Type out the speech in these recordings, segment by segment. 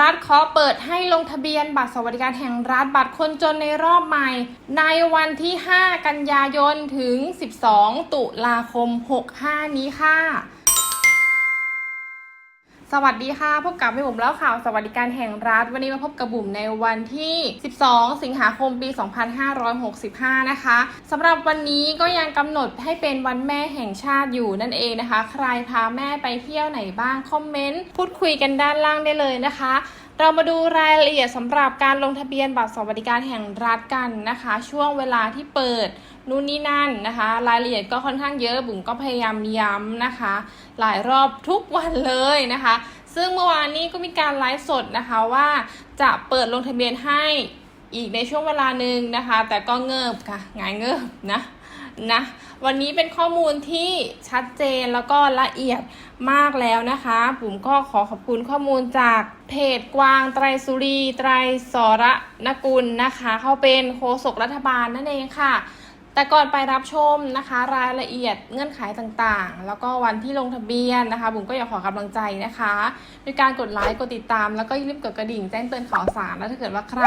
รัฐขอเปิดให้ลงทะเบียนบัตรสวัสดิการแห่งรัฐบัตรคนจนในรอบใหม่ ในวันที่ 5 กันยายนถึง 12 ตุลาคม 65 นี้ค่ะ สวัสดีค่ะ พบกับพี่บุ๋มแล้วข่าวสวัสดิการแห่งรัฐ วันนี้มาพบกับบุ๋มในวันที่ 12 สิงหาคมปี 2565 นะคะสำหรับวันนี้ก็ยังกำหนดให้เป็นวันแม่แห่งชาติอยู่นั่นเองนะคะ ใครพาแม่ไปเที่ยวไหนบ้าง คอมเมนต์ พูดคุยกันด้านล่างได้เลยนะคะ เรามาดูรายละเอียดสำหรับการลงทะเบียนบัตรสวัสดิการแห่งรัฐกันนะคะ ช่วงเวลาที่เปิดนู่นนี่นั่นนะคะ รายละเอียดก็ค่อนข้างเยอะบุ๋มก็พยายามย้ำนะคะ หลายรอบทุกวันเลยนะคะ ซึ่งเมื่อวานนี้ก็มีการไลฟ์สดนะคะว่าจะเปิดลงทะเบียนให้อีกในช่วงเวลาหนึ่งนะคะ แต่ก็เงิบค่ะงายเงิบนะนะ วันนี้เป็นข้อมูลที่ชัดเจนแล้วก็ละเอียดมากแล้วนะคะ ผมก็ขอขอบคุณข้อมูลจากเพจกวางไตรสุรี ไตรสระนกุลนะคะ เขาเป็นโฆษกรัฐบาลนั่นเองค่ะ แต่ก่อนไปรับชมนะคะรายละเอียดเงื่อนไขต่างๆ แล้วก็วันที่ลงทะเบียนนะคะบุ๋มก็อยากขอกำลังใจนะคะด้วยการกดไลค์กดติดตาม แล้วก็อย่าลืมกดกระดิ่งแจ้งเตือนข่าวสารแล้วถ้าเกิดว่าใคร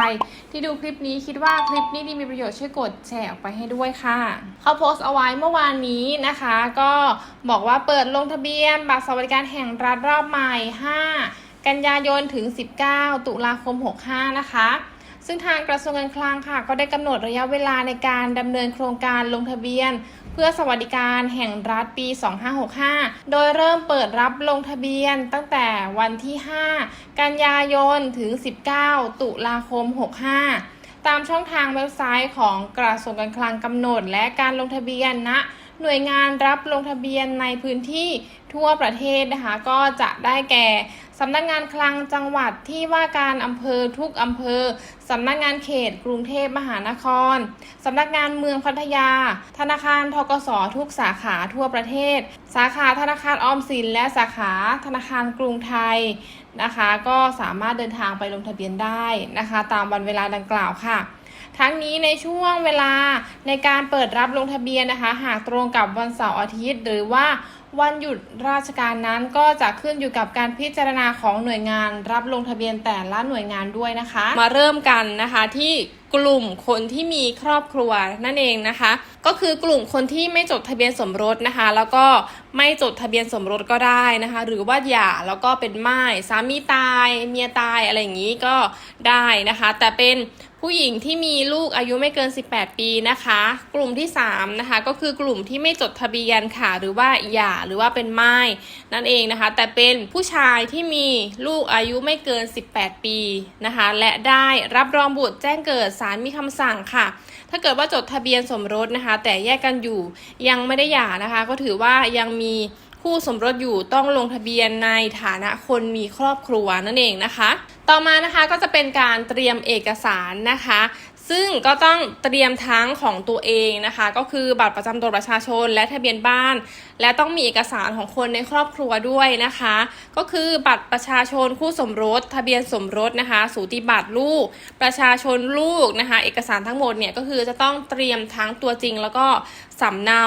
ที่ดูคลิปนี้คิดว่าคลิปนี้ดีมีประโยชน์ช่วยกดแชร์ออกไปให้ด้วยค่ะ เขาโพสต์เอาไว้เมื่อวานนี้นะคะ ก็บอกว่าเปิดลงทะเบียนบัตรสวัสดิการแห่งรัฐรอบใหม่ 5 กันยายนถึง 19 ตุลาคม 65 นะคะ ซึ่งทางกระทรวงการคลังค่ะ ก็ได้กำหนดระยะเวลาในการดำเนินโครงการลงทะเบียน เพื่อสวัสดิการแห่งรัฐปี 2565 โดยเริ่มเปิดรับลงทะเบียนตั้งแต่วันที่ 5 กันยายนถึง 19 ตุลาคม 65 ตามช่องทางเว็บไซต์ของกระทรวงการคลังกำหนดและการลงทะเบียนณ หน่วยงานรับลงทะเบียนในพื้นที่ทั่วประเทศนะคะ ก็จะได้แก่สำนักงานคลังจังหวัดที่ว่าการอำเภอทุกอำเภอ สำนักงานเขตกรุงเทพมหานคร สำนักงานเมืองพัทยา ธนาคารทกสทุกสาขาทั่วประเทศ สาขาธนาคารออมสิน และสาขาธนาคารกรุงไทยนะคะ ก็สามารถเดินทางไปลงทะเบียนได้นะคะ ตามวันเวลาดังกล่าวค่ะ ทั้งนี้ในช่วงเวลาในการเปิดรับลงทะเบียนนะคะ หากตรงกับวันเสาร์อาทิตย์ หรือว่าวันหยุดราชการนั้นก็จะขึ้นอยู่กับการพิจารณาของหน่วยงานรับลงทะเบียนแต่ละหน่วยงานด้วยนะคะ มาเริ่มกันนะคะที่กลุ่มคนที่มีครอบครัวนั่นเองนะคะ ก็คือกลุ่มคนที่ไม่จดทะเบียนสมรสนะคะ แล้วก็ไม่จดทะเบียนสมรสก็ได้นะคะ หรือว่าหย่าแล้วก็เป็นไม่ายสามีตาย เมียตายอะไรอย่างนี้ก็ได้นะคะ แต่เป็นผู้หญิงที่มีลูกอายุไม่เกิน 18 ปีนะคะ กลุ่มที่3นะคะก็คือกลุ่มที่ไม่จดทะเบียนค่ะ หรือว่าหย่าหรือว่าเป็นไม่ายนั่นเองนะคะ แต่เป็นผู้ชายที่มีลูกอายุไม่เกิน 18 ปีนะคะ และได้รับรองบุตรแจ้งเกิดศาลมีคำสั่งค่ะ ถ้าเกิดว่าจดทะเบียนสมรสนะคะ แต่แยกกันอยู่ยังไม่ได้หย่านะคะ ก็ถือว่ายังมีคู่สมรสอยู่ต้องลงทะเบียนในฐานะคนมีครอบครัวนั่นเองนะคะ ต่อมานะคะก็จะเป็นการเตรียมเอกสารนะคะ ซึ่งก็ต้องเตรียมทั้งของตัวเองนะคะ ก็คือบัตรประจำตัวประชาชนและทะเบียนบ้าน และต้องมีเอกสารของคนในครอบครัวด้วยนะคะ ก็คือบัตรประชาชนคู่สมรส ทะเบียนสมรสนะคะ สูติบัตรลูก ประชาชนลูกนะคะ เอกสารทั้งหมดเนี่ยก็คือจะต้องเตรียมทั้งตัวจริงแล้วก็สำเนา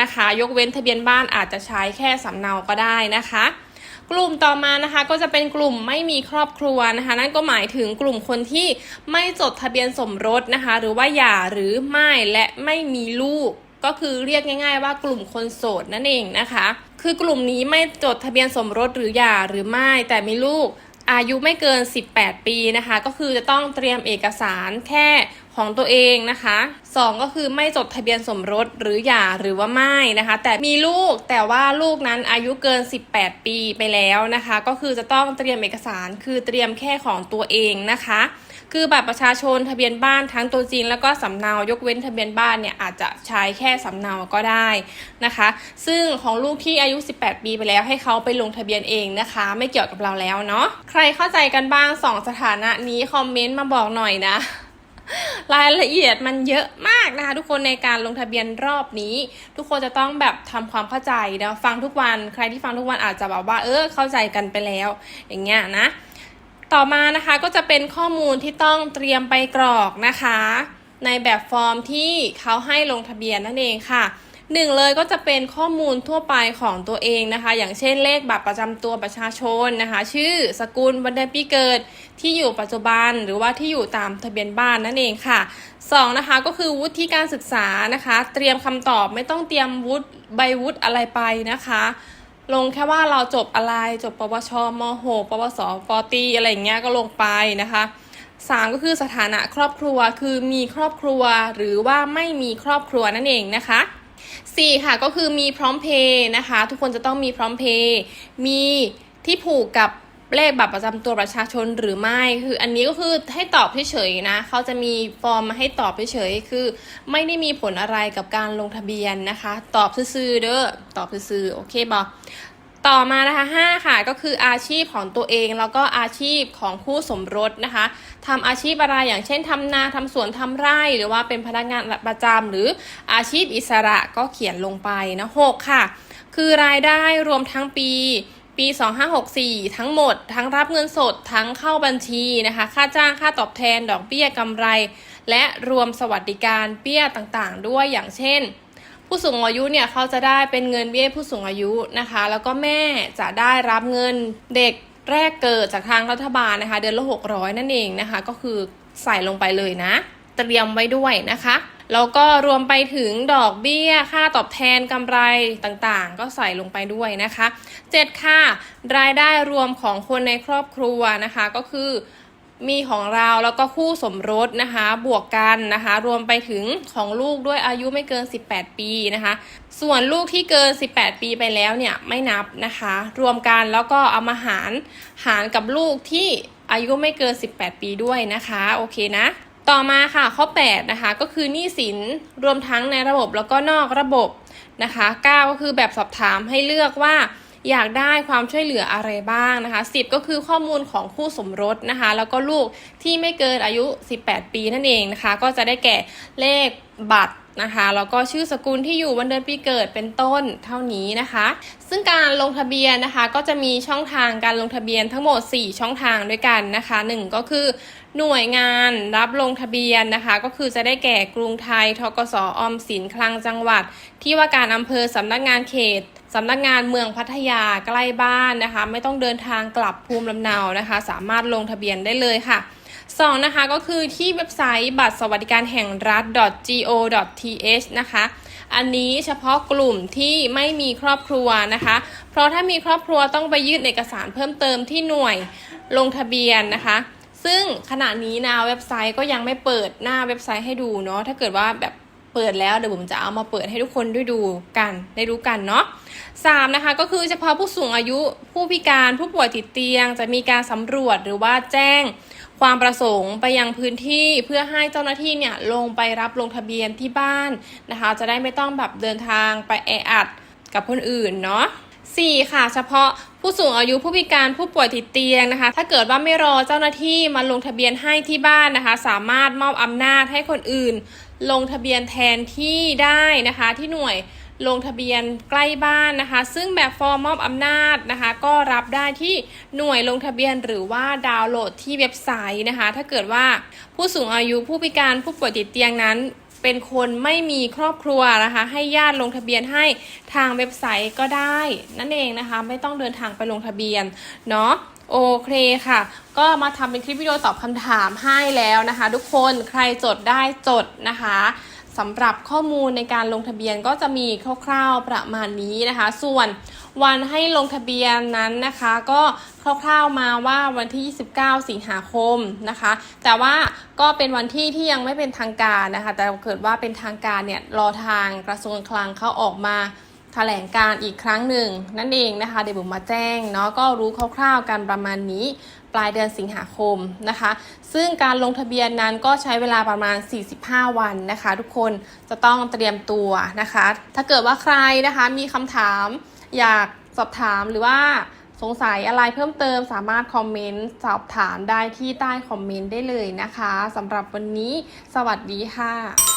นะคะ ยกเว้นทะเบียนบ้านอาจจะใช้แค่สำเนาก็ได้นะคะ กลุ่มต่อมานะคะก็จะเป็นกลุ่มไม่มีครอบครัวนะคะ นั่นก็หมายถึงกลุ่มคนที่ไม่จดทะเบียนสมรสนะคะ หรือว่าหย่าหรือไม่และไม่มีลูกก็คือเรียกง่าย ๆ ว่ากลุ่มคนโสดนั่นเองนะคะ คือกลุ่มนี้ไม่จดทะเบียนสมรสหรือหย่าหรือไม่แต่มีลูกอายุไม่เกิน 18 ปีนะคะ ก็คือจะต้องเตรียมเอกสารแค่ ของตัวเองนะคะ 2 ก็คือไม่จดทะเบียนสมรสหรือหย่าหรือว่าไม่นะคะ แต่มีลูกแต่ว่าลูกนั้นอายุเกิน 18 ปีไปแล้วนะคะ ก็คือจะต้องเตรียมเอกสารคือเตรียมแค่ของตัวเองนะคะ คือบัตรประชาชนทะเบียนบ้านทั้งตัวจริง แล้วก็สำเนายกเว้นทะเบียนบ้านเนี่ยอาจจะใช้แค่สำเนาก็ได้นะคะ ซึ่งของลูกที่อายุ 18 ปีไปแล้วให้เขาไปลงทะเบียนเองนะคะ ไม่เกี่ยวกับเราแล้วเนาะใครเข้าใจกันบ้างสองสถานะนี้คอมเมนต์มาบอกหน่อยนะ รายละเอียดมันเยอะมากนะคะ ทุกคนในการลงทะเบียนรอบนี้ ทุกคนจะต้องแบบทำความเข้าใจนะฟังทุกวันใครที่ฟังทุกวันอาจจะแบบว่า เออเข้าใจกันไปแล้ว อย่างเงี้ยนะ ต่อมานะคะก็จะเป็นข้อมูลที่ต้องเตรียมไปกรอกนะคะ ในแบบฟอร์มที่เขาให้ลงทะเบียนนั่นเองค่ะ หนึ่งเลยก็จะเป็นข้อมูลทั่วไปของตัวเองนะคะ อย่างเช่นเลขบัตรประจำตัวประชาชนนะคะ ชื่อสกุลวันเดือนปีเกิดที่อยู่ปัจจุบันหรือว่าที่อยู่ตามทะเบียนบ้านนั่นเองค่ะสองนะคะก็คือวุฒิการศึกษานะคะ เตรียมคำตอบไม่ต้องเตรียมวุฒิใบวุฒิอะไรไปนะคะลงแค่ว่าเราจบอะไรจบปวชม .6 ปวสปตีอะไรอย่างเงี้ยก็ลงไปนะคะสามก็คือสถานะครอบครัวคือมีครอบครัวหรือว่าไม่มีครอบครัวนั่นเองนะคะ สี่ค่ะก็คือมีพร้อมเพย์นะคะ ทุกคนจะต้องมีพร้อมเพย์มีที่ผูกกับเลขบัตรประจำตัวประชาชนหรือไม่คืออันนี้ก็คือให้ตอบเฉยๆนะเขาจะมีฟอร์มมาให้ตอบเฉยๆคือ ไม่ได้มีผลอะไรกับการลงทะเบียนนะคะ ตอบซื่อๆเด้อตอบซื่อๆโอเคบอ ต่อมานะคะ5ค่ะก็คืออาชีพของตัวเองแล้วก็อาชีพของคู่สมรสนะคะทำอาชีพอะไรอย่างเช่นทำนาทำสวนทำไร่ หรือว่าเป็นพนักงานประจำหรืออาชีพอิสระก็เขียนลงไปนะ6ค่ะ คือรายได้รวมทั้งปีปี 2564 ทั้งหมด ทั้งรับเงินสด ทั้งเข้าบัญชีนะคะ ค่าจ้าง ค่าตอบแทน ดอกเบี้ยกำไร และรวมสวัสดิการเบี้ยต่างๆ ด้วย อย่างเช่น ผู้สูงอายุเนี่ยเขาจะได้เป็นเงินเบี้ยผู้สูงอายุนะคะ แล้วก็แม่จะได้รับเงินเด็กแรกเกิดจากทางรัฐบาลนะคะ เดือนละ600 นั่นเองนะคะ ก็คือใส่ลงไปเลยนะ เตรียมไว้ด้วยนะคะแล้วก็รวมไปถึงดอกเบี้ย ค่าตอบแทนกำไรต่างๆ ก็ใส่ลงไปด้วยนะคะ 7 ค่ะ รายได้รวมของคนในครอบครัวนะคะ ก็คือ มีของเราแล้วก็คู่สมรสนะคะ บวกกันนะคะ รวมไปถึงของลูกด้วยอายุไม่เกิน 18 ปีนะคะ ส่วนลูกที่เกิน 18 ปีไปแล้วเนี่ยไม่นับนะคะ รวมกันแล้วก็เอามาหารหารกับลูกที่อายุไม่เกิน 18 ปีด้วยนะคะโอเคนะต่อมาค่ะข้อ 8 นะคะ ก็คือหนี้สินรวมทั้งในระบบแล้วก็นอกระบบนะคะ 9 ก็คือแบบสอบถามให้เลือกว่า อยากได้ความช่วยเหลืออะไรบ้างนะคะ 10 ก็คือข้อมูลของคู่สมรสนะคะ แล้วก็ลูกที่ไม่เกินอายุ 18 ปีนั่นเองนะคะ ก็จะได้แก่เลขบัตร นะคะแล้วก็ชื่อสกุลที่อยู่วันเดือนปีเกิดเป็นต้นเท่านี้นะคะ ซึ่งการลงทะเบียนนะคะก็จะมีช่องทางการลงทะเบียนทั้งหมด 4 ช่องทางด้วยกันนะคะ 1 ก็คือหน่วยงานรับลงทะเบียนนะคะ ก็คือจะได้แก่กรุงไทยทกสออมสินคลังจังหวัด ที่ว่าการอำเภอสำนักงานเขตสำนักงานเมืองพัทยาใกล้บ้านนะคะ ไม่ต้องเดินทางกลับภูมิลำเนานะคะ สามารถลงทะเบียนได้เลยค่ะ 2นะคะก็คือที่เว็บไซต์บัตรสวัสดิการแห่งรัฐ .go.th นะคะอันนี้เฉพาะกลุ่มที่ไม่มีครอบครัวนะคะ เพราะถ้ามีครอบครัวต้องไปยื่นเอกสารเพิ่มเติมที่หน่วยลงทะเบียนนะคะ ซึ่งขณะนี้นะเว็บไซต์ก็ยังไม่เปิดหน้าเว็บไซต์ให้ดูเนาะถ้าเกิดว่าแบบเปิดแล้วเดี๋ยวผมจะเอามาเปิดให้ทุกคนได้ดูกันได้รู้กันเนาะสามนะคะก็คือเฉพาะผู้สูงอายุผู้พิการผู้ป่วยติดเตียง จะมีการสำรวจหรือว่าแจ้ง ความประสงค์ไปยังพื้นที่เพื่อให้เจ้าหน้าที่เนี่ยลงไปรับลงทะเบียนที่บ้านนะคะ จะได้ไม่ต้องแบบเดินทางไปแออัดกับคนอื่นเนาะ 4 ค่ะเฉพาะผู้สูงอายุผู้พิการผู้ป่วยติดเตียงนะคะ ถ้าเกิดว่าไม่รอเจ้าหน้าที่มาลงทะเบียนให้ที่บ้านนะคะ สามารถมอบอำนาจให้คนอื่น ลงทะเบียนแทนที่ได้นะคะที่หน่วย ลงทะเบียนใกล้บ้านนะคะ ซึ่งแบบฟอร์มมอบอำนาจนะคะ ก็รับได้ที่หน่วยลงทะเบียนหรือว่าดาวน์โหลดที่เว็บไซต์นะคะ ถ้าเกิดว่าผู้สูงอายุผู้พิการผู้ป่วยติดเตียงนั้นเป็นคนไม่มีครอบครัวนะคะ ให้ญาติลงทะเบียนให้ทางเว็บไซต์ก็ได้ นั่นเองนะคะ ไม่ต้องเดินทางไปลงทะเบียนเนาะโอเคค่ะ ก็มาทำเป็นคลิปวิดีโอตอบคำถามให้แล้วนะคะ ทุกคนใครจดได้จดนะคะ สำหรับข้อมูลในการลงทะเบียนก็จะมีคร่าวๆประมาณนี้นะคะ ส่วนวันให้ลงทะเบียนนั้นนะคะ ก็คร่าวๆมาว่าวันที่ 29 สิงหาคมนะคะ แต่ว่าก็เป็นวันที่ที่ยังไม่เป็นทางการนะคะ แต่เกิดว่าเป็นทางการเนี่ยรอทางกระทรวงคลังเขาออกมา แถลงการอีกครั้งหนึ่งนั่นเองนะคะเดี๋ยวผมมาแจ้งเนาะก็รู้คร่าวๆกันประมาณนี้ปลายเดือนสิงหาคมนะคะ ซึ่งการลงทะเบียนนั้นก็ใช้เวลาประมาณ 45 วันนะคะ ทุกคนจะต้องเตรียมตัวนะคะ ถ้าเกิดว่าใครนะคะมีคำถามอยากสอบถามหรือว่าสงสัยอะไรเพิ่มเติมสามารถคอมเมนต์สอบถามได้ที่ใต้คอมเมนต์ได้เลยนะคะสำหรับวันนี้ สวัสดีค่ะ